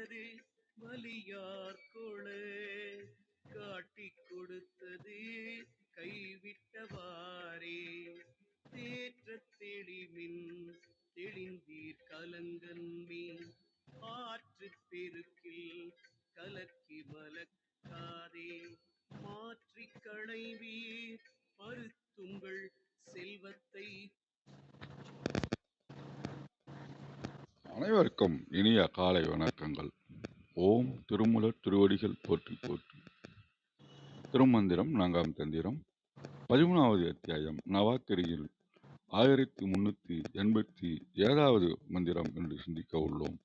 கொடுத்தது வலியார் கொள. காட்டி கொடுத்தது கைவிட்டவாரே தேற்றத் தெளிவின் தெளிந்தீர் கலங்கன்மே ஆற்று பெருக்கில் கலக்கி மலக்காதே மாற்றி களைவீர் பருத்துங்கள் செல்வத்தை. அனைவருக்கும் இனிய காலை வணக்கங்கள். ஓம் திருமுலர் திருவடிகள் போற்றி போற்றி. திருமந்திரம் நான்காம் தந்திரம் பதிமூணாவது அத்தியாயம் நவாக்கிரியில் ஆயிரத்தி முன்னூத்தி எண்பத்தி ஏழாவது மந்திரம் என்று சிந்திக்க உள்ளோம்.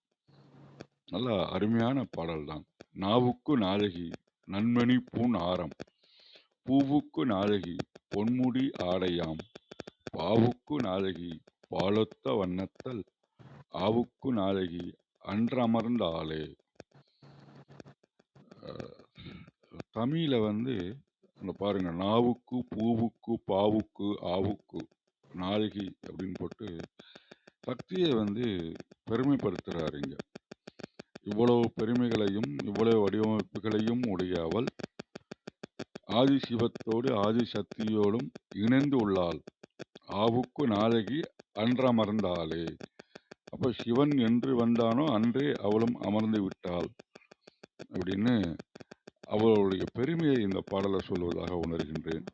நல்ல அருமையான பாடல்தான். நாவுக்கு நாழகி நன்மணி பூன் ஆரம். பூவுக்கு நாழகி பொன்முடி ஆடையாம். பாவுக்கு நாழகி பாலொத்த வண்ணத்தல். ஆவுக்கு மருந்து ஆளே. தமிழில் வந்து இந்த பாருங்க நாவுக்கு பூவுக்கு பாவுக்கு ஆவுக்கு நாயகி அப்படின்னு போட்டு சக்தியை வந்து பெருமைப்படுத்துகிறாருங்க இவ்வளவு பெருமைகளையும் இவ்வளவு வடிவமைப்புகளையும் உடைய அவள் ஆதி சிவத்தோடு ஆதி சக்தியோடும் இணைந்து உள்ளாள். ஆவுக்கு நாயகி அன்றமர்ந்தாளே அப்ப சிவன் என்று வந்தானோ அன்றே அவளும் அமர்ந்து விட்டாள். அப்படின்னு அவளுடைய பெருமையை இந்த பாடலை சொல்வதாக உணர்கின்றேன்.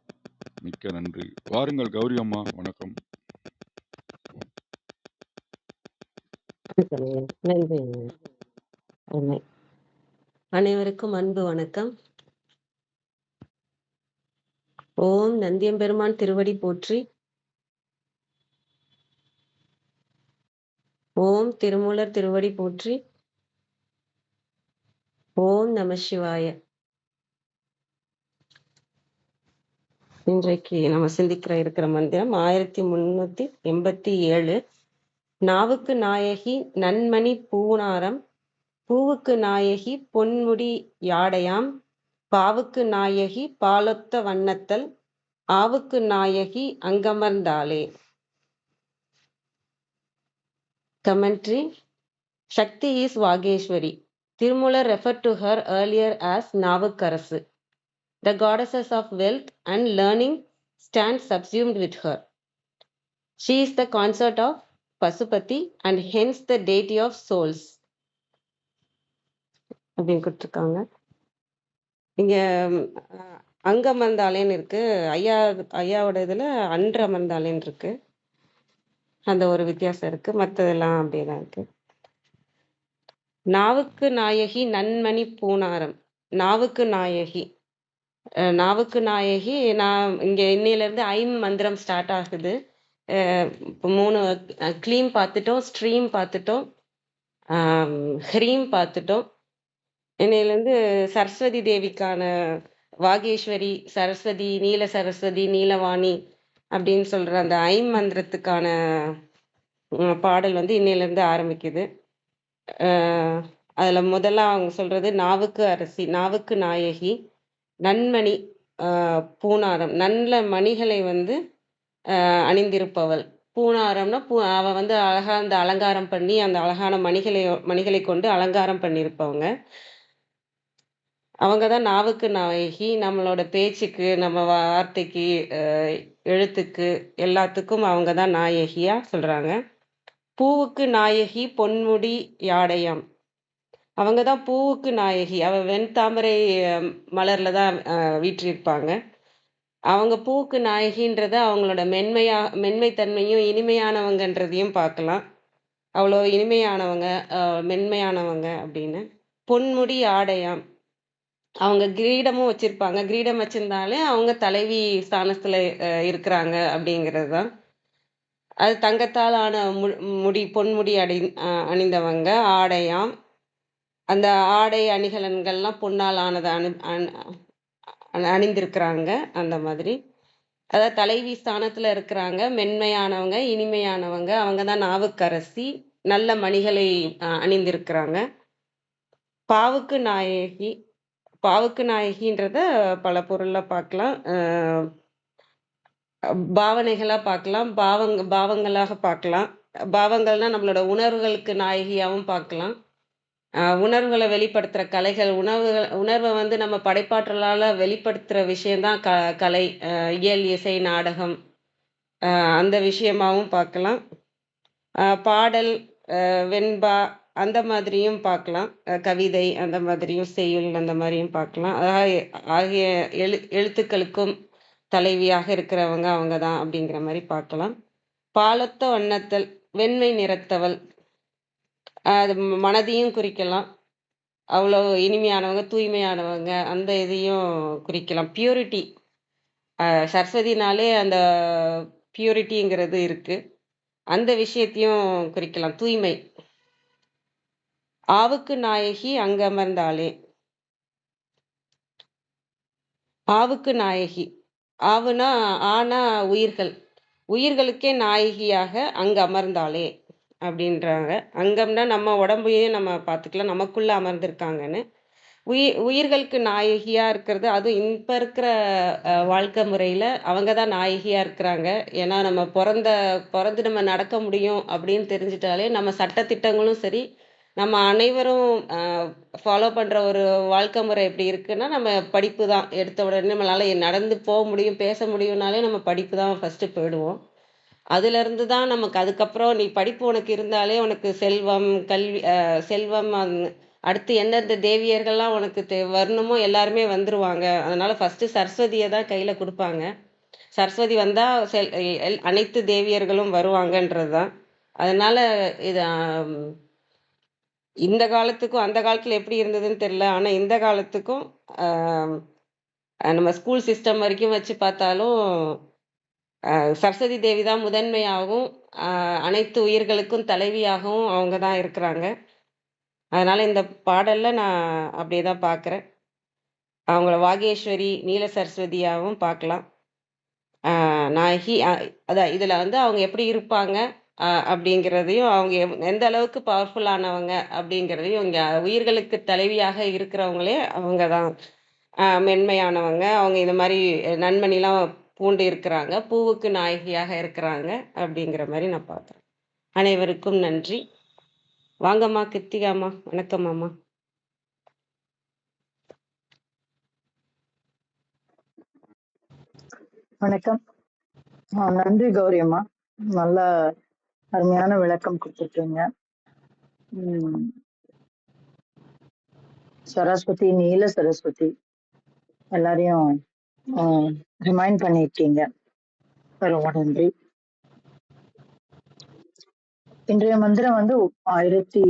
மிக்க நன்றி. வாருங்கள் கௌரி அம்மா வணக்கம். நன்றி. அனைவருக்கும் அன்பு வணக்கம். ஓம் நந்தியம்பெருமான் திருவடி போற்றி திருமூலர் திருவடி போற்றி. ஓம் நம சிவாய. இன்றைக்கு நம்ம சிந்திக்கிற இருக்கிற மந்திரம் ஆயிரத்தி முன்னூத்தி எண்பத்தி ஏழு. நாவுக்கு நாயகி நன்மணி பூனாரம். பூவுக்கு நாயகி பொன்முடி யாடையாம். பாவுக்கு நாயகி பாலொத்த வண்ணத்தல். ஆவுக்கு நாயகி அங்கமர்ந்தாளே. Commentary Shakti is Vageshwari. Tirumula referred to her earlier as Navukarasu. The goddesses of wealth and learning stand subsumed with her. She is the consort of Pasupati and hence the deity of souls. அப்படின்னு கொடுத்துருக்காங்க இங்க அங்கமர்ந்தாலேன்னு இருக்கு ஐயா ஐயாவோட இதுல அன்றமர்ந்தாலேன்னு இருக்கு அந்த ஒரு வித்தியாசம் இருக்கு. மற்றதெல்லாம் அப்படிதான் இருக்கு. நாவுக்கு நாயகி நன்மணி பூனாரம். நாவுக்கு நாயகி. நாவுக்கு நாயகி நான் இங்க இன்னையில இருந்து ஐம் மந்திரம் ஸ்டார்ட் ஆகுது. மூணு க்ளீம் பார்த்துட்டோம் ஸ்ட்ரீம் பார்த்துட்டோம் ஹ்ரீம் பார்த்துட்டோம். இன்னையிலேருந்து சரஸ்வதி தேவிக்கான வாகேஸ்வரி சரஸ்வதி நீல சரஸ்வதி நீலவாணி அப்படின்னு சொல்ற அந்த ஐமந்திரத்துக்கான மந்திரத்துக்கான பாடல் வந்து இன்னையிலேருந்து ஆரம்பிக்குது. அதில் முதல்ல அவங்க சொல்றது நாவுக்கு அரசி நாவுக்கு நாயகி நன்மணி பூனாரம். நல்ல மணிகளை வந்து அணிந்திருப்பவள். பூனாரம்னா பூ அவ வந்து அழகா அந்த அலங்காரம் பண்ணி அந்த அழகான மணிகளை மணிகளை கொண்டு அலங்காரம் பண்ணியிருப்பவங்க அவங்க தான் நாவுக்கு நாயகி. நம்மளோட பேச்சுக்கு நம்ம வார்த்தைக்கு எழுத்துக்கு எல்லாத்துக்கும் அவங்க தான் நாயகியா சொல்கிறாங்க பூவுக்கு நாயகி பொன்முடி யாடையாம். அவங்க தான் பூவுக்கு நாயகி. அவள் வெண்தாமரை மலரில் தான் வீற்றிருப்பாங்க. அவங்க பூவுக்கு நாயகின்றத அவங்களோட மென்மையா மென்மைத்தன்மையும் இனிமையானவங்கன்றதையும் பார்க்கலாம். அவ்வளோ இனிமையானவங்க மென்மையானவங்க அப்படின்னு. பொன்முடி ஆடையாம் அவங்க கிரீடமும் வச்சிருப்பாங்க. கிரீடம் வச்சிருந்தாலே அவங்க தலைவி ஸ்தானத்துல இருக்கிறாங்க அப்படிங்கிறது தான் அது தங்கத்தால் ஆன முடி பொன்முடி அடை அணிந்தவங்க ஆடையாம். அந்த ஆடை அணிகலன்கள்லாம் பொன்னால் ஆனதை அணி அணிந்திருக்கிறாங்க அந்த மாதிரி. அதாவது தலைவி ஸ்தானத்தில் இருக்கிறாங்க. மென்மையானவங்க இனிமையானவங்க. அவங்க தான் நாவுக்கரசி. நல்ல மணிகளை அணிந்திருக்கிறாங்க. பாவுக்கு நாயகி. பாவுக்கு நாயகின்றத பல பொருள்ல பார்க்கலாம் பாவனைகளாக பார்க்கலாம் பாவங்க பாவங்களாக பார்க்கலாம் பாவங்கள்னா நம்மளோட உணர்வுகளுக்கு நாயகியாகவும் பார்க்கலாம் உணர்வுகளை வெளிப்படுத்துகிற கலைகள் உணர்வுகள் உணர்வை வந்து நம்ம படைப்பாற்றலால் வெளிப்படுத்துகிற விஷயம்தான் க கலை இயல் இசை நாடகம். அந்த விஷயமாகவும் பார்க்கலாம் பாடல் வெண்பா அந்த மாதிரியும் பார்க்கலாம். கவிதை அந்த மாதிரியும் செய்யுள் அந்த மாதிரியும் பார்க்கலாம். அதாவது ஆகிய எழு எழுத்துக்களுக்கும் தலைவியாக இருக்கிறவங்க அவங்க தான் அப்படிங்கிற மாதிரி பார்க்கலாம். பாலத்த வண்ணத்தல் வெண்மை நிறத்தவள். அது மனதையும் குறிக்கலாம். அவ்வளோ இனிமையானவங்க தூய்மையானவங்க அந்த இதையும் குறிக்கலாம். பியூரிட்டி சரஸ்வதினாலே அந்த பியூரிட்டிங்கிறது இருக்குது அந்த விஷயத்தையும் குறிக்கலாம். தூய்மை. ஆவுக்கு நாயகி அங்கமர்ந்தாளே ஆவுக்கு நாயகி. ஆவுனா ஆனா உயிர்கள். உயிர்களுக்கே நாயகியாக அங்க அமர்ந்தாளே அப்படின்றாங்க. அங்கம்னா நம்ம உடம்பையும் நம்ம பார்த்துக்கலாம். நமக்குள்ள அமர்ந்திருக்காங்கன்னு. உயிர் உயிர்களுக்கு நாயகியாக இருக்கிறது அதுவும் இப்போ இருக்கிற வாழ்க்கை முறையில் அவங்க தான் நாயகியாக இருக்கிறாங்க. ஏன்னா நம்ம பிறந்த பிறந்து நம்ம நடக்க முடியும் அப்படின்னு தெரிஞ்சிட்டாலே நம்ம சட்டத்திட்டங்களும் சரி நம்ம அனைவரும் ஃபாலோ பண்ணுற ஒரு வாழ்க்கை முறை எப்படி இருக்குன்னா நம்ம படிப்பு தான். எடுத்த உடனே நம்மளால் நடந்து போக முடியும் பேச முடியும்னாலே நம்ம படிப்பு தான் ஃபஸ்ட்டு போயிடுவோம். அதுலேருந்து தான் நமக்கு அதுக்கப்புறம் நீ படிப்பு உனக்கு இருந்தாலே உனக்கு செல்வம் கல்வி செல்வம் அடுத்து எந்தெந்த தேவியர்கள்லாம் உனக்கு தே வரணுமோ எல்லாருமே வந்துருவாங்க. அதனால் ஃபஸ்ட்டு சரஸ்வதியை தான் கையில் கொடுப்பாங்க. சரஸ்வதி வந்தால் செல் எல்- அனைத்து தேவியர்களும் வருவாங்கன்றது தான். அதனால் இது இந்த காலத்துக்கும் அந்த காலத்தில் எப்படி இருந்ததுன்னு தெரியல. ஆனால் இந்த காலத்துக்கும் நம்ம ஸ்கூல் சிஸ்டம் வரைக்கும் வச்சு பார்த்தாலும் சரஸ்வதி தேவி தான் முதன்மையாகவும் அனைத்து உயிர்களுக்கும் தலைவியாகவும் அவங்க தான் இருக்கிறாங்க. அதனால் இந்த பாடலில் நான் அப்படியே தான் பார்க்குறேன். அவங்கள வாகேஸ்வரி நீல சரஸ்வதியாகவும் பார்க்கலாம். நான் ஹி அதான் இதில் வந்து அவங்க எப்படி இருப்பாங்க அப்படிங்கிறதையும் அவங்க எந்த அளவுக்கு பவர்ஃபுல்லானவங்க அப்படிங்கிறதையும் இங்கே உயிர்களுக்கு தலைவியாக இருக்கிறவங்களே அவங்க தான். மென்மையானவங்க. அவங்க இந்த மாதிரி நன்மணிலாம் பூண்டு இருக்கிறாங்க. பூவுக்கு நாயகியாக இருக்கிறாங்க அப்படிங்கிற மாதிரி நான் பார்க்குறேன். அனைவருக்கும் நன்றி. வாங்கம்மா கித்திகாம்மா. வணக்கம்மாம்மா வணக்கம். நன்றி கௌரி அம்மா. அருமையான விளக்கம் கொடுத்துருக்கீங்க. உம் சரஸ்வதி நீல சரஸ்வதி எல்லாரையும் ரிமைண்ட் பண்ணியிருக்கீங்க. ரொம்ப நன்றி. இன்றைய மந்திரம் வந்து ஆயிரத்தி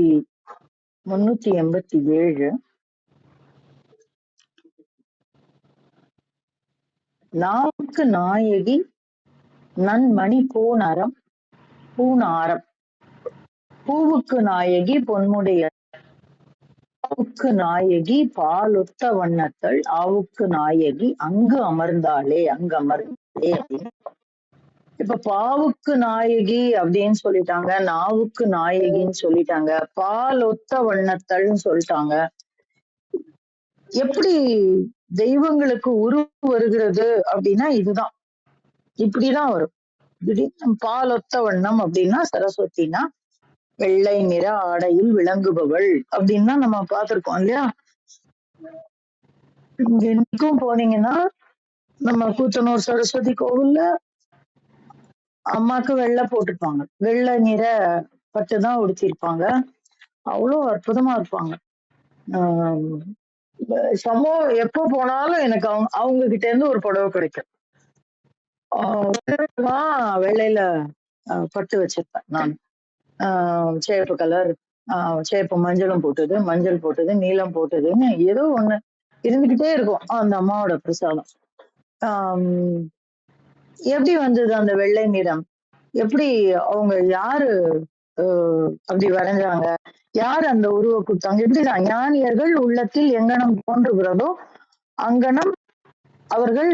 முன்னூத்தி எண்பத்தி ஏழு. நாவுக்கு நாயகி நன்மணி போனரம் பூநாரம் பூவுக்கு நாயகி பொன்முடைய. ஆவுக்கு நாயகி பாலொத்த வண்ணத்தள் ஆவுக்கு நாயகி அங்கு அமர்ந்தாளே அங்கு அமர்ந்தாளே இப்ப பாவுக்கு நாயகி அப்படின்னு சொல்லிட்டாங்க நாவுக்கு நாயகின்னு சொல்லிட்டாங்க பாலொத்த வண்ணத்தள்னு சொல்லிட்டாங்க. எப்படி தெய்வங்களுக்கு உருவம் வருகிறது அப்படின்னா இதுதான். இப்படிதான் வரும். திடீர்னு பாலொத்த வண்ணம் அப்படின்னா சரஸ்வதினா வெள்ளை நிற ஆடையில் விளங்குபவள் அப்படின்னு நம்ம பார்த்திருக்கோம் இல்லையா? இன்னைக்கும் போனீங்கன்னா நம்ம கூத்தனூர் சரஸ்வதி கோவில்ல அம்மாக்கு வெள்ளை போட்டிருப்பாங்க. வெள்ளை நிற பட்டு தான் உடுத்திருப்பாங்க அவ்வளோ அற்புதமா இருப்பாங்க. ஆஹ் எப்போ போனாலும் எனக்கு அவங்க அவங்க கிட்ட இருந்து ஒரு புடவை கிடைக்கும். வெள்ளையில பட்டு வச்சிருப்பேன் நான். ஆஹ் சேப்பு கலர் சேப்பு மஞ்சளும் போட்டது மஞ்சள் போட்டது நீலம் போட்டதுன்னு ஏதோ ஒண்ணு இருந்துகிட்டே இருக்கும் அந்த அம்மாவோட பிரசாதம். ஆஹ் எப்படி வந்தது அந்த வெள்ளை நிறம்? எப்படி அவங்க யாரு ஆஹ் அப்படி வரைஞ்சாங்க? யார் அந்த உருவ கொடுத்தாங்க? எப்படிதான் ஞானியர்கள் உள்ளத்தில் எங்கனம் தோன்றுகிறதோ அங்கனம் அவர்கள்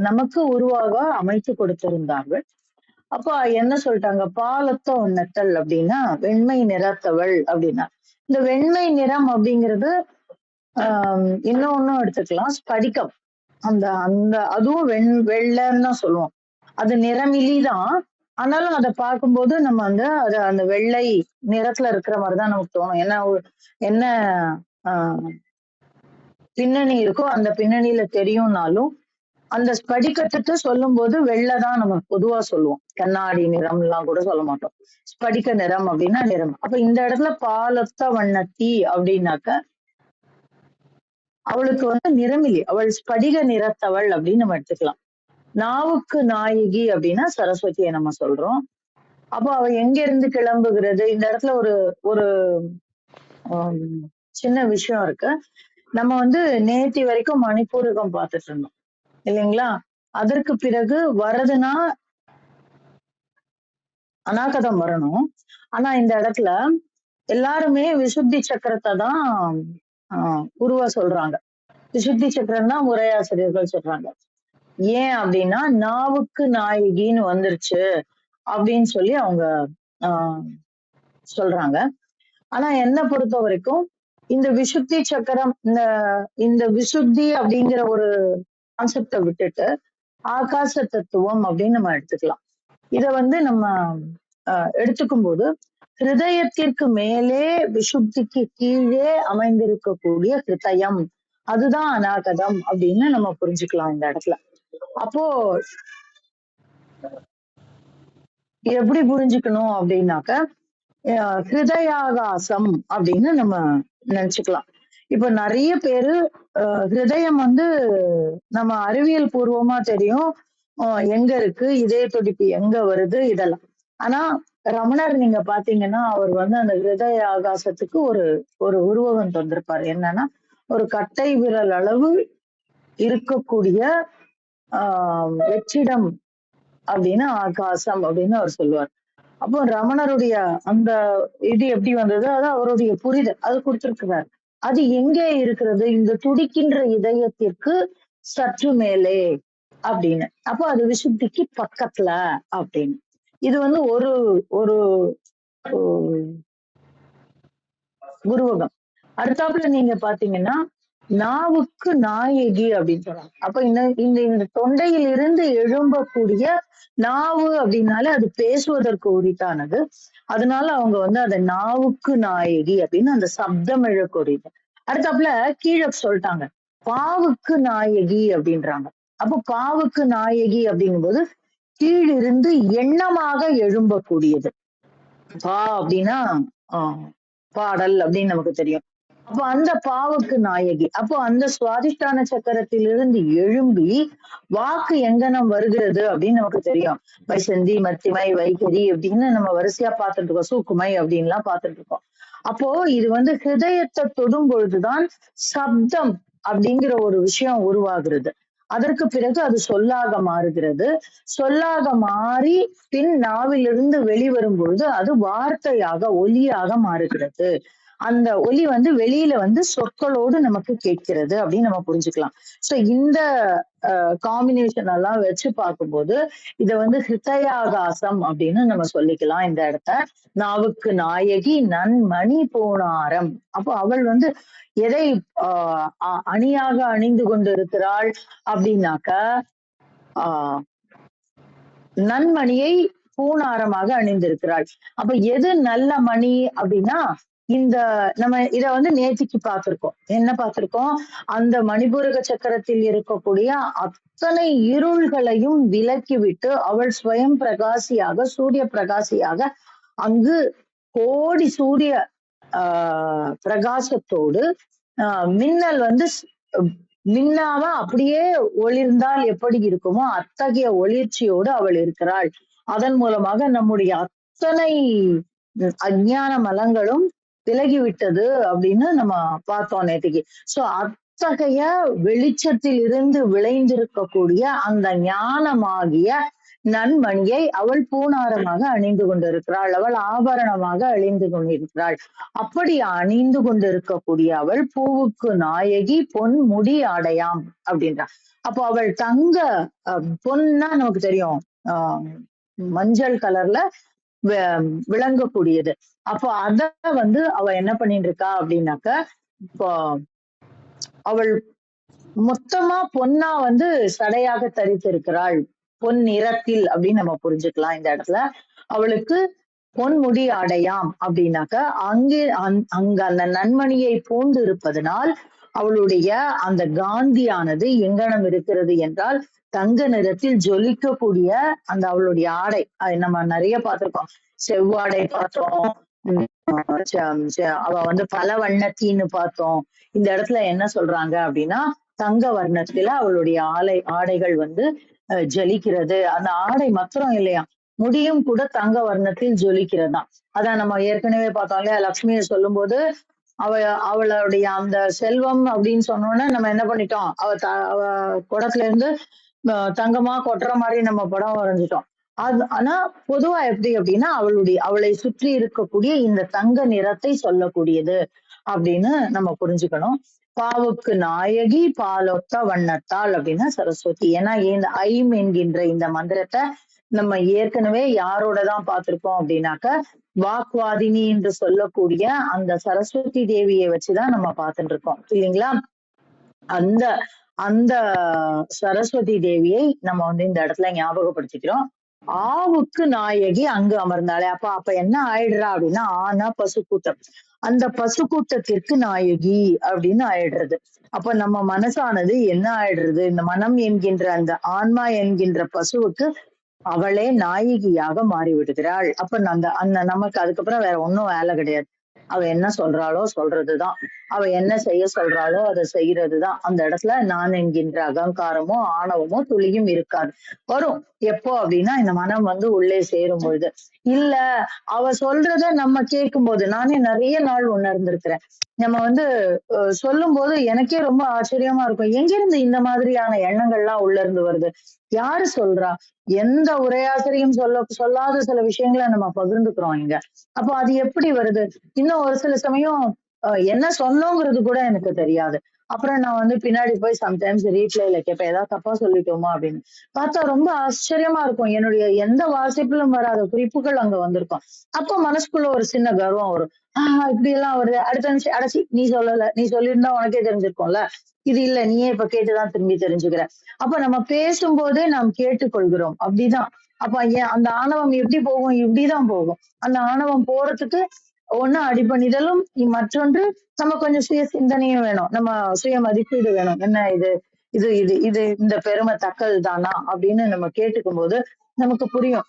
நமக்கு உருவாக அமைத்து கொடுத்திருந்தார்கள். அப்ப என்ன சொல்லிட்டாங்க? பாலத்தோ ஒன்னத்தல் அப்படின்னா வெண்மை நிறத்தவள் அப்படின்னா. இந்த வெண்மை நிறம் அப்படிங்கிறது ஆஹ் இன்னொன்னும் எடுத்துக்கலாம். ஸ்படிகம். அந்த அந்த அதுவும் வெண் வெள்ளைன்னு தான் சொல்லுவோம். அது நிறமிலி தான். ஆனாலும் அதை பார்க்கும்போது நம்ம வந்து அது அந்த வெள்ளை நிறத்துல இருக்கிற மாதிரிதான் நமக்கு தோணும். என்ன என்ன ஆஹ், பின்னணி இருக்கோ அந்த பின்னணியில தெரியும்னாலும் அந்த ஸ்படிகத்துக்கு சொல்லும் போது வெள்ளை தான் நம்ம பொதுவா சொல்லுவோம். கண்ணாடி நிறம் எல்லாம் கூட சொல்ல மாட்டோம். ஸ்படிக நிறம் அப்படின்னா நிறம். அப்ப இந்த இடத்துல பாலத்த வண்ணத்தி அப்படின்னாக்க அவளுக்கு வந்து நிறமிலி அவள் ஸ்படிக நிறத்தவள் அப்படின்னு நம்ம எடுத்துக்கலாம். நாவுக்கு நாயகி அப்படின்னா சரஸ்வதியை நம்ம சொல்றோம். அப்போ அவ எங்க இருந்து கிளம்புகிறது? இந்த இடத்துல ஒரு ஒரு சின்ன விஷயம் இருக்கு. நம்ம வந்து நேத்தி வரைக்கும் மணிப்பூரகம் பார்த்துட்டு இருந்தோம். இல்லைங்களா? அதற்கு பிறகு வர்றதுன்னா அநாகதம் வரணும். ஆனா இந்த இடத்துல எல்லாருமே விசுத்தி சக்கரத்தை தான் ஆஹ், உருவ சொல்றாங்க. விசுத்தி சக்கரம் தான் உரையாசிரியர்கள் சொல்றாங்க. ஏன் அப்படின்னா நாவுக்கு நாயகின்னு வந்துருச்சு அப்படின்னு சொல்லி அவங்க ஆஹ், சொல்றாங்க. ஆனா என்ன பொறுத்த வரைக்கும் இந்த விசுத்தி சக்கரம் இந்த இந்த விசுத்தி அப்படிங்கிற ஒரு கான்செப்டை விட்டுட்டு ஆகாச தத்துவம் அப்படின்னு நம்ம எடுத்துக்கலாம். இத வந்து நம்ம ஆஹ், எடுத்துக்கும் போது ஹிருதயத்திற்கு மேலே விசுப்திக்கு கீழே அமைந்திருக்கக்கூடிய ஹிருதயம் அதுதான் அநாகதம் அப்படின்னு நம்ம புரிஞ்சுக்கலாம் இந்த இடத்துல. அப்போ எப்படி புரிஞ்சுக்கணும் அப்படின்னாக்க அஹ் ஹிருதயாகாசம் அப்படின்னு நம்ம நினைச்சுக்கலாம். இப்ப நிறைய பேரு ஹிருதயம் வந்து நம்ம அறிவியல் பூர்வமா தெரியும். எங்க இருக்கு? இதய துடிப்பு எங்க வருது? இதெல்லாம். ஆனா ரமணர் நீங்க பாத்தீங்கன்னா அவர் வந்து அந்த ஹிருதய ஆகாசத்துக்கு ஒரு ஒரு உருவகம் தந்திருப்பாரு. என்னன்னா ஒரு கட்டை விரல் அளவு இருக்கக்கூடிய ஆஹ் வெற்றிடம் அப்படின்னு ஆகாசம் அப்படின்னு அவர் சொல்லுவார். அப்போ ரமணருடைய அந்த இது எப்படி வந்தது? அது அவருடைய புரிதல். அது கொடுத்துருக்குறாரு. அது எங்கே இருக்கிறது? இந்த துடிக்கின்ற இதயத்திற்கு சற்று மேலே அப்படின்னு. அப்போ அது விசுத்திக்கு பக்கத்துல அப்படின்னு. இது வந்து ஒரு ஒரு ஒரு உருவகம் அடுத்தாப்புல நீங்க பாத்தீங்கன்னா நாவுக்கு நாயகி அப்படின்னு சொல்றாங்க. அப்ப இந்த இந்த இந்த தொண்டையில் இருந்து எழும்பக்கூடிய நாவு அப்படின்னாலே அது பேசுவதற்கு உரித்தானது. அதனால அவங்க வந்து அதை நாவுக்கு நாயகி அப்படின்னு அந்த சப்தம் எழக்கூடியது. அடுத்தாப்புல கீழே சொல்லிட்டாங்க. பாவுக்கு நாயகி அப்படின்றாங்க. அப்போ பாவுக்கு நாயகி அப்படிங்கும்போது கீழிருந்து எண்ணமாக எழும்பக்கூடியது. பா அப்படின்னா ஆஹ் பாடல் அப்படின்னு நமக்கு தெரியும். அப்போ அந்த பாவுக்கு நாயகி. அப்போ அந்த சுவாதிஷ்டான சக்கரத்திலிருந்து எழும்பி வாக்கு எங்கனம் வருகிறது அப்படின்னு நமக்கு தெரியும். வைசந்தி மத்திமை வைகரி அப்படின்னு நம்ம வரிசையா பார்த்துட்டு இருக்கோம். சூக்குமை அப்படின்லாம் பார்த்துட்டு இருக்கோம். அப்போ இது வந்து ஹிருதயத்தை தொடும் பொழுதுதான் சப்தம் அப்படிங்கிற ஒரு விஷயம் உருவாகிறது. அதற்கு பிறகு அது சொல்லாக மாறுகிறது. சொல்லாக மாறி பின் நாவிலிருந்து வெளிவரும் பொழுது அது வார்த்தையாக ஒலியாக மாறுகிறது. அந்த ஒலி வந்து வெளியில வந்து சொற்களோடு நமக்கு கேட்கிறது அப்படின்னு நம்ம புரிஞ்சுக்கலாம். சோ இந்த காம்பினேஷன் எல்லாம் வச்சு பார்க்கும்போது இத வந்து ஹிருதயாகாசம் அப்படின்னு நம்ம சொல்லிக்கலாம் இந்த இடத்த. நாவுக்கு நாயகி நன்மணி போனாரம். அப்போ அவள் வந்து எதை அணியாக அணிந்து கொண்டு இருக்கிறாள் அப்படின்னாக்க ஆஹ் நன்மணியை பூணாரமாக அணிந்திருக்கிறாள். அப்ப எது நல்ல மணி அப்படின்னா இந்த நம்ம இத வந்து நேத்திக்கு பார்த்திருக்கோம் என்ன பார்த்திருக்கோம் அந்த மணிபூரக சக்கரத்தில் இருக்கக்கூடிய அத்தனை இருள்களையும் விலக்கிவிட்டு அவள் ஸ்வயம் பிரகாசியாக சூரிய பிரகாசியாக அங்கு கோடி சூரிய ஆஹ் பிரகாசத்தோடு ஆஹ் மின்னல் வந்து ஸ்- மின்னாம அப்படியே ஒளிர்ந்தால் எப்படி இருக்குமோ அத்தகைய ஒளிர்ச்சியோடு அவள் இருக்கிறாள். அதன் மூலமாக நம்முடைய அத்தனை உம், மலங்களும் விலகி விலகிவிட்டது அப்படின்னு நம்ம பார்த்தோம் நேற்றுக்கு சோ அத்தகைய வெளிச்சத்தில் இருந்து விளைந்திருக்கக்கூடிய அந்த ஞானமாகிய நன்மணியை அவள் பூணாரமாக அணிந்து கொண்டிருக்கிறாள். அவள் ஆபரணமாக அழிந்து கொண்டிருக்கிறாள். அப்படி அணிந்து கொண்டிருக்கக்கூடிய அவள் பூவுக்கு நாயகி பொன் முடி ஆடையாம் அப்படின்றா. அப்போ அவள் தங்க அஹ், பொன்னா நமக்கு தெரியும். ஆஹ் மஞ்சள் கலர்ல விளங்கக்கூடியது. அப்போ அத வந்து அவ என்ன பண்ணிட்டு இருக்கா அப்படின்னாக்க இப்போ அவள் மொத்தமா பொன்னா வந்து சடையாக தரித்திருக்கிறாள். பொன் நிறத்தில் அப்படின்னு நம்ம புரிஞ்சுக்கலாம் இந்த இடத்துல. அவளுக்கு பொன்முடி அடையாம் அப்படின்னாக்க அங்கே அந்- அங்க அந்த நன்மணியை பூண்டு இருப்பதனால் அவளுடைய அந்த காந்தியானது எங்கனம் இருக்கிறது என்றால் தங்க நிறத்தில் ஜொலிக்கக்கூடிய அந்த அவளுடைய ஆடை. நம்ம நிறைய பார்த்திருக்கோம். செவ்வாடை பார்த்தோம். அவ வந்து பல வண்ணத்தின்னு பார்த்தோம். இந்த இடத்துல என்ன சொல்றாங்க அப்படின்னா தங்க வர்ணத்துல அவளுடைய ஆலை ஆடைகள் வந்து ஜலிக்கிறது ஜொலிக்கிறது. அந்த ஆடை மாத்திரம் இல்லையா? முடியும் கூட தங்க வர்ணத்தில் ஜொலிக்கிறதுதான் அதான் நம்ம ஏற்கனவே பார்த்தோம் இல்லையா? லக்ஷ்மியை சொல்லும்போது அவ அவளுடைய அந்த செல்வம் அப்படின்னு சொன்னோன்னே நம்ம என்ன பண்ணிட்டோம்? அவ த அவ குடத்துல இருந்து தங்கமா கொட்டுற மாதிரி நம்ம படம் வரைஞ்சிட்டோம். அது ஆனா பொதுவா எப்படி அப்படின்னா அவளுடைய அவளை சுற்றி இருக்கக்கூடிய இந்த தங்க நிறத்தை சொல்லக்கூடியது அப்படின்னு நம்ம புரிஞ்சுக்கணும். பாவுக்கு நாயகி பாலொத்த வண்ணத்தாள் அப்படின்னா சரஸ்வதி. ஏன்னா இந்த ஐம் என்கின்ற இந்த மந்திரத்தை நம்ம ஏற்கனவே யாரோட தான் பார்த்திருக்கோம் அப்படின்னாக்க வாக்வாதினி என்று சொல்லக்கூடிய அந்த சரஸ்வதி தேவியை வச்சுதான் நம்ம பார்த்துட்டு இருக்கோம். இல்லைங்களா? அந்த அந்த சரஸ்வதி தேவியை நம்ம வந்து இந்த இடத்துல ஞாபகப்படுத்திக்கிறோம். ஆவுக்கு நாயகி அங்கு அமர்ந்தாளே. அப்ப அப்ப என்ன ஆயிடுறா அப்படின்னா ஆனா பசுக்கூட்டம் அந்த பசுக்கூட்டத்திற்கு நாயகி அப்படின்னு ஆயிடுறது. அப்ப நம்ம மனசானது என்ன ஆயிடுறது? இந்த மனம் என்கின்ற அந்த ஆன்மா என்கின்ற பசுவுக்கு அவளே நாயகியாக மாறி விடுகிறாள் அப்ப அந்த அந்த நமக்கு அதுக்கப்புறம் வேற ஒன்னும் வேலை கிடையாது. அவ என்ன சொல்றாளோ சொல்றதுதான். அவ என்ன செய்ய சொல்றாளோ அதை செய்யறதுதான். அந்த இடத்துல நான் என்கின்ற அகங்காரமோ ஆணவமோ துளியும் இருக்காது. வரும். எப்போ அப்படின்னா இந்த மனம் வந்து உள்ளே சேரும் பொழுது இல்ல அவ சொல்றத நம்ம கேட்கும் போது நானே நிறைய நாள் உணர்ந்திருக்கிறேன். நம்ம வந்து சொல்லும் போது எனக்கே ரொம்ப ஆச்சரியமா இருக்கும். எங்க இருந்து இந்த மாதிரியான எண்ணங்கள்லாம் உள்ள இருந்து வருது? யாரு சொல்றா? எந்த உரையாசிரியும் சொல்ல சொல்லாத சில விஷயங்களை நம்ம பகிர்ந்துக்கிறோம் இங்க. அப்போ அது எப்படி வருது? இன்னும் ஒரு சில சமயம் என்ன சொன்னோங்கிறது கூட எனக்கு தெரியாது. அப்புறம் நான் வந்து பின்னாடி போய் சம்டைம்ஸ் ரீப்ளேல கேட்பேன் ஏதாவது தப்பா சொல்லிட்டோமா அப்படின்னு. பார்த்தா ரொம்ப ஆச்சரியமா இருக்கும். என்னுடைய எந்த வாசிப்பிலும் வராத குறிப்புகள் அங்க வந்திருக்கும். அப்போ மனசுக்குள்ள ஒரு சின்ன கர்வம் வரும். ஆஹ் இப்படி எல்லாம் வருது. அடுத்த நிமிஷம் அடைச்சி நீ சொல்லல. நீ சொல்லியிருந்தா உனக்கே தெரிஞ்சிருக்கும்ல. இது இல்ல நீயே இப்ப கேட்டுதான் திரும்பி தெரிஞ்சுக்கிற. அப்ப நம்ம பேசும்போதே நாம் கேட்டுக்கொள்கிறோம். அப்படிதான். அப்ப ஏன் அந்த ஆணவம் எப்படி போகும்? இப்படிதான் போகும். அந்த ஆணவம் போறதுக்கு ஒண்ணு அடிபணிதலும் மற்றொன்று நம்ம கொஞ்சம் சுய சிந்தனையும் வேணும். நம்ம சுய மதிப்பீடு வேணும். என்ன இது? இது இது இது இந்த பெருமை தக்கது தானா அப்படின்னு நம்ம கேட்டுக்கும் போது நமக்கு புரியும்.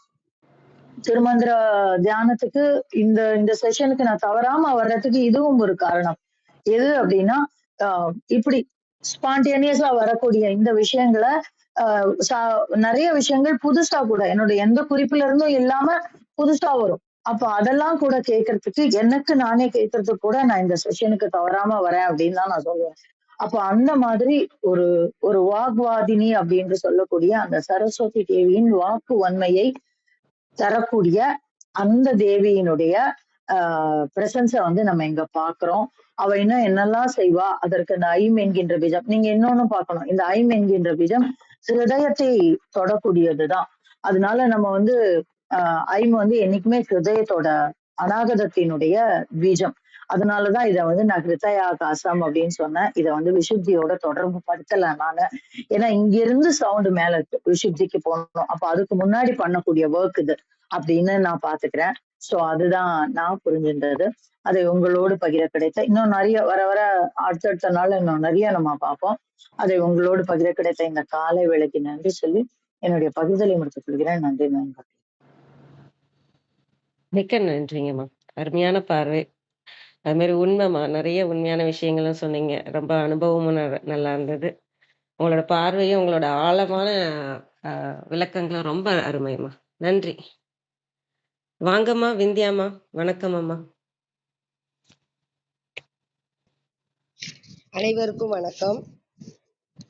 திருமந்திர தியானத்துக்கு இந்த இந்த செஷனுக்கு நான் தவறாம வர்றதுக்கு இதுவும் ஒரு காரணம். எது அப்படின்னா ஆஹ் இப்படி ஸ்பான்டேனியஸா வரக்கூடிய இந்த விஷயங்களை ஆஹ் சா- நிறைய விஷயங்கள் புதுசா கூட என்னோட எந்த குறிப்புல இருந்தும் இல்லாம புதுசா வரும். அப்ப அதெல்லாம் கூட கேட்கறதுக்கு எனக்கு நானே கேட்கறது கூட நான் இந்த செஷனுக்கு தவறாம வரேன் அப்படின்னு தான் நான் சொல்லுவேன். அப்ப அந்த மாதிரி ஒரு ஒரு வாக்வாதினி அப்படின்னு சொல்லக்கூடிய அந்த சரஸ்வதி தேவியின் வாக்கு வன்மையை தரக்கூடிய அந்த தேவியினுடைய ஆஹ் பிரசன்ஸை வந்து நம்ம இங்க பாக்குறோம். அவ இன்னும் என்னெல்லாம் செய்வா? அதற்கு அந்த ஐம் என்கின்ற பீஜம் நீங்க இன்னொன்னு பார்க்கணும். இந்த ஐம் என்கின்ற பீஜம் ஹிருதயத்தை தொடக்கூடியதுதான். அதனால நம்ம வந்து ஆஹ் ஐம் வந்து என்னைக்குமே ஹிருதயத்தோட அநாகதத்தினுடைய பீஜம். அதனாலதான் இதை வந்து நான் ஹிருதயாகாசம் அப்படின்னு சொன்னேன். இதை வந்து விசுத்தியோட தொடர்பு படுத்தல நானு. ஏன்னா இங்க இருந்து சவுண்ட் மேல இருக்கு. விசுத்திக்கு போகணும். அப்ப அதுக்கு முன்னாடி பண்ணக்கூடிய ஒர்க் இது அப்படின்னு நான் பாத்துக்கிறேன். சோ அதுதான் நான் புரிஞ்சின்றது அதை உங்களோடு பகிர கிடைத்த இன்னும் நிறைய வர வர அடுத்தடுத்த நாள் இன்னும் நிறைய நம்ம பார்ப்போம். அதை உங்களோடு பகிர கிடைத்த இந்த காலை விளக்கி நன்றி சொல்லி என்னுடைய பகிர்தலை முடித்துக் கொள்கிறேன். நன்றி நண்பர் மிக்க நன்றிங்கம்மா. அருமையான பார்வை. அது மாதிரி உண்மைம்மா. நிறைய உண்மையான விஷயங்களும் சொன்னீங்க. ரொம்ப அனுபவமும் ந- நல்லா இருந்தது. உங்களோட பார்வையும் உங்களோட ஆழமான விளக்கங்களும் ரொம்ப அருமைம்மா. நன்றி. வாங்கம்மா விந்தியாம்மா. வணக்கம் அம்மா. அனைவருக்கும் வணக்கம்.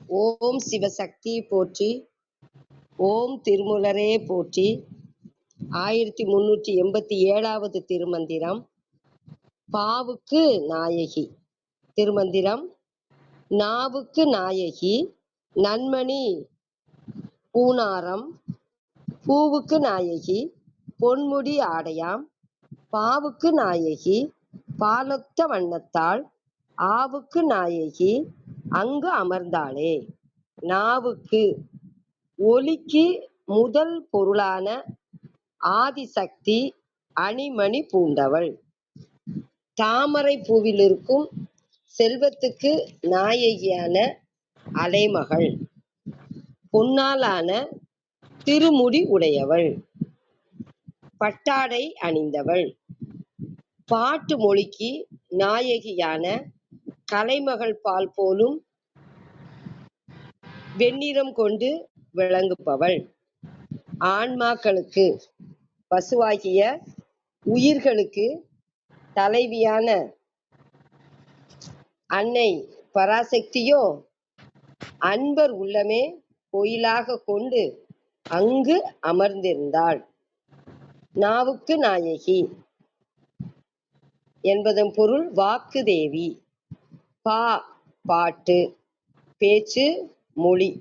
ஓம் சிவசக்தி போற்றி. ஓம் திருமுலரே போற்றி. ஆயிரத்தி முன்னூற்றி எண்பத்தி ஏழாவது திருமந்திரம் பாவுக்கு நாயகி. திருமந்திரம் நாவுக்கு நாயகி நன்மணி பூனாரம் பூவுக்கு நாயகி பொன்முடி ஆடையாம் பாவுக்கு நாயகி பாலொத்த வண்ணத்தாள் ஆவுக்கு நாயகி அங்கு அமர்ந்தாளே. நாவுக்கு ஒலிக்கு முதல் பொருளான ஆதிசக்தி அணிமணி பூண்டவள். தாமரை பூவில் இருக்கும் செல்வத்துக்கு நாயகியான அலைமகள். பொன்னாலான திருமுடி உடையவள். பட்டாடை அணிந்தவள். பாட்டு மொழிக்கு நாயகியான கலைமகள் பால் போலும் வெண்ணிறம் கொண்டு விளங்குபவள். ஆன்மாக்களுக்கு பசுவாகிய உயிர்களுக்கு தலைவியான அன்னை பராசக்தியோ அன்பர் உள்ளமே கோயிலாக கொண்டு அங்கு அமர்ந்திருந்தாள். நாவுக்கு நாயகி என்பதன் பொருள் வாக்கு தேவி. பா பாட்டு பேச்சு மொழி.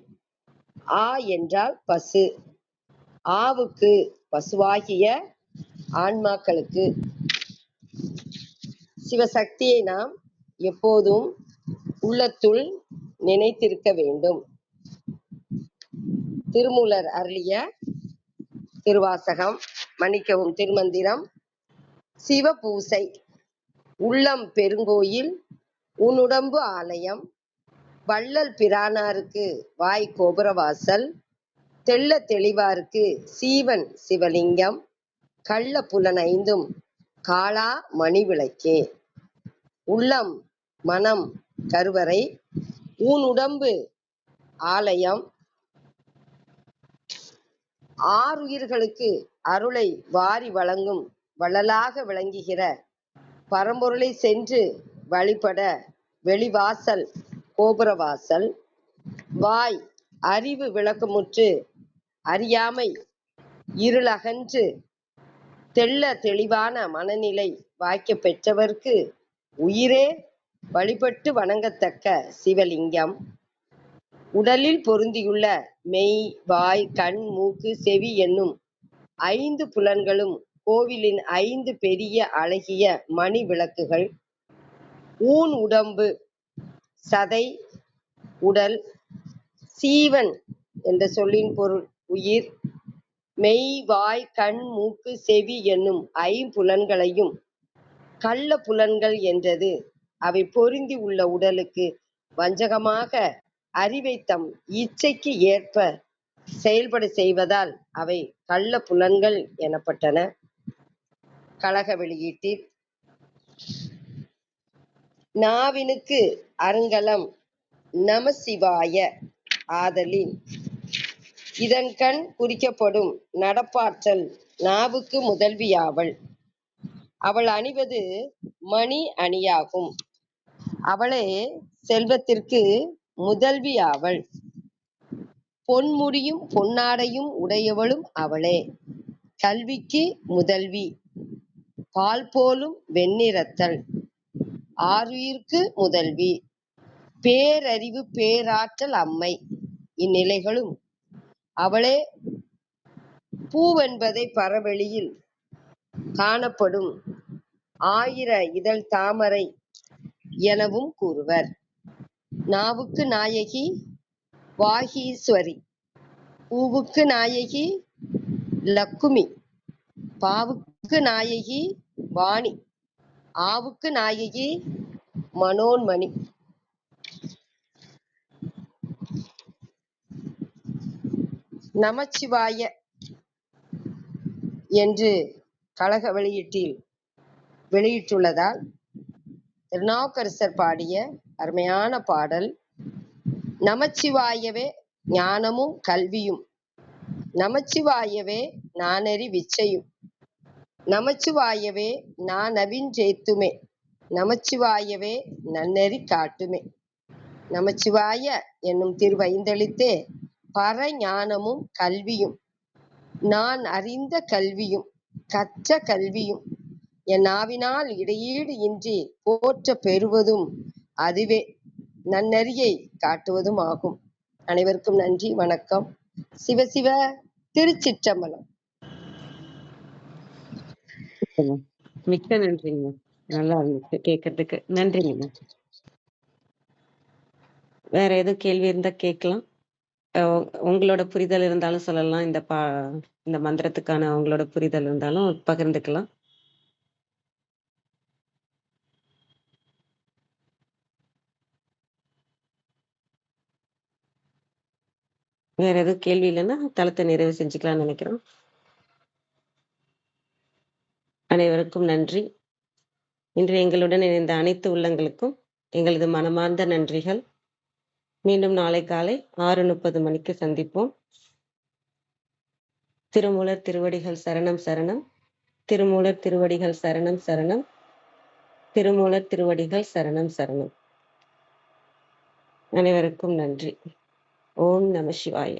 ஆ என்றால் பசு. ஆவுக்கு பசுவாகிய ஆன்மாக்களுக்கு சிவசக்தியை நாம் எப்போதும் உள்ளத்துள் நினைத்திருக்க வேண்டும். திருமூலர் அருளிய திருவாசகம் மன்னிக்கவும் திருமந்திரம் சிவபூசை உள்ளம் பெருங்கோயில் உன்னுடம்பு ஆலயம் வள்ளல் பிரானாருக்கு வாய் கோபுரவாசல் தெள்ள தெளிவாருக்கு சீவன் சிவலிங்கம் கள்ள புலன் ஐந்தும் காளா மணி விளக்கே. உள்ளம் மனம் கருவறை ஊன் உடம்பு ஆலயம். ஆறுயிர்களுக்கு அருளை வாரி வழங்கும் வள்ளலாக விளங்குகிற பரம்பொருளை சென்று வழிபட வெளிவாசல் கோபுரவாசல். வாய் அறிவு விளக்கமுற்று அறியாமை இருளகன்று தெள்ள தெளிவான மனநிலை வாய்க்க பெற்றவர்க்கு உயிரே வழிபட்டு வணங்கத்தக்க சிவலிங்கம். உடலில் பொருந்தியுள்ள மெய் வாய் கண் மூக்கு செவி என்னும் ஐந்து புலன்களும் கோவிலின் ஐந்து பெரிய அழகிய மணி விளக்குகள். ஊன் உடம்பு சதை உடல் சீவன் என்ற சொல்லின் பொருள். உயிர் மெய் வாய் கண் மூக்கு செவி என்னும் ஐம்புலன்களையும் கள்ள புலன்கள் என்றது. அவை பொருந்தி உள்ள உடலுக்கு வஞ்சகமாக அறிவை தம் இச்சைக்கு ஏற்ப செயல்பட செய்வதால் அவை கள்ள புலன்கள் எனப்பட்டன. கழக வெளியீட்டில் நாவினுக்கு அருங்கலம் நமசிவாய ஆதலின் இதன்கண் குறிக்கப்படும் நடப்பாற்றல் நாவுக்கு முதல்வியாவள். அவள் அணிவது மணி அணியாகும். அவளே செல்வத்திற்கு முதல்வியாவள். பொன்முடியும் பொன்னாடையும் உடையவளும் அவளே. கல்விக்கு முதல்வி. பால் போலும் வெண்ணிறத்தல். ஆருயிர்க்கு முதல்வி. பேரறிவு பேராற்றல் அம்மை. இந்நிலைகளும் அவளே பூவென்பதை பரவெளியில் காணப்படும் ஆயிர இதழ் தாமரை எனவும் கூறுவர். நாவுக்கு நாயகி வாகீஸ்வரி பூவுக்கு நாயகி லக்குமி பாவுக்கு நாயகி வாணி ஆவுக்கு நாயகி மனோன்மணி. நமச்சிவாய என்று கழக வெளியீட்டில் வெளியிட்டுள்ளதால் திருநாவுக்கரசர் பாடிய அருமையான பாடல் நமச்சிவாயவே ஞானமும் கல்வியும் நமச்சிவாயவே நானறி விச்சையும் நமச்சிவாயவே நான் அவிஞ்சேத்துமே நமச்சிவாயவே நன்னெறி காட்டுமே நமச்சிவாய என்னும் திருவைந்தளித்தே பரஞானமும் கல்வியும். நான் அறிந்த கல்வியும் கற்ற கல்வியும் என் நாவினால் இடையீடு இன்றி போற்ற பெறுவதும் அதுவே. நன்னறியை காட்டுவதும் ஆகும். அனைவருக்கும் நன்றி வணக்கம். சிவசிவ திருச்சிற்றம்பலம். மிக்க நன்றிங்க. நல்லா இருந்துச்சு கேட்கறதுக்கு நன்றிங்க வேற எதுவும் கேள்வி இருந்தா கேட்கலாம் உங்களோட புரிதல் இருந்தாலும் சொல்லலாம். இந்த பா இந்த மந்திரத்துக்கான உங்களோட புரிதல் இருந்தாலும் பகிர்ந்துக்கலாம். வேற எதுவும் கேள்வி இல்லைன்னா தளத்தை நிறைவு செஞ்சுக்கலாம்னு நினைக்கிறோம். அனைவருக்கும் நன்றி. இன்று எங்களுடன் இணைந்த அனைத்து உள்ளங்களுக்கும் எங்களது மனமார்ந்த நன்றிகள். மீண்டும் நாளை காலை ஆறு முப்பது மணிக்கு சந்திப்போம். திருமூலர் திருவடிகள் சரணம் சரணம். திருமூலர் திருவடிகள் சரணம் சரணம். திருமூலர் திருவடிகள் சரணம் சரணம். அனைவருக்கும் நன்றி. ஓம் நம சிவாய.